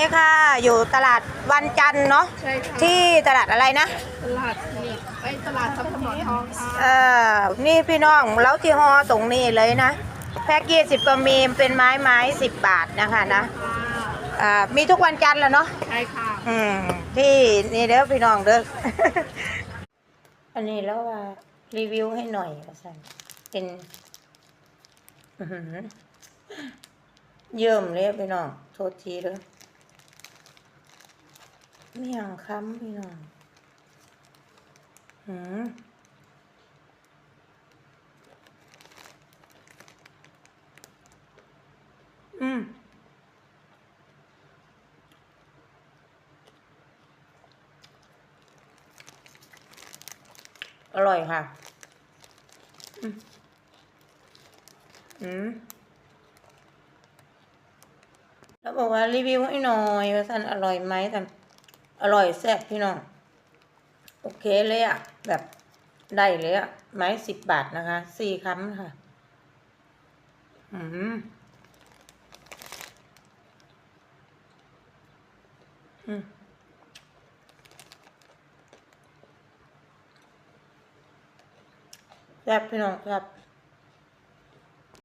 นี้ค่ะ อยู่ตลาดวันจันทร์เนาะใช่ค่ะที่ตลาดอะไรนะ ตลาดนี่ไปตลาดซับสมอทองค่ะเออนี่พี่น้องแล้วที่ฮอตรงนี้เลยนะ แพ็กยี่สิบก็มีเป็นไม้ไม้สิบบาทนะคะนะอ่ามีทุกวันจันทร์แหละเนาะ ใช่ค่ะ อืมที่นี่เด้อพี่น้องเด้อ อันนี้แล้วว่ารีวิวให้หน่อยว่าสันเป็นอื้อหือเยิ่มเลยอะพี่น้องโทษทีเด้อ ไม่ยังค้ำพี่น้องหืมอืมอร่อยค่ะ อืมอืมแล้วบอกว่ารีวิวให้หน่อยว่าสันอร่อยไหมสัน อร่อยแซ่บพี่น้อง โอเคเลยอะแบบได้เลยอะไม้สิบบาทนะคะสี่คำค่ะ อืมอืมแซ่บพี่น้องแซ่บ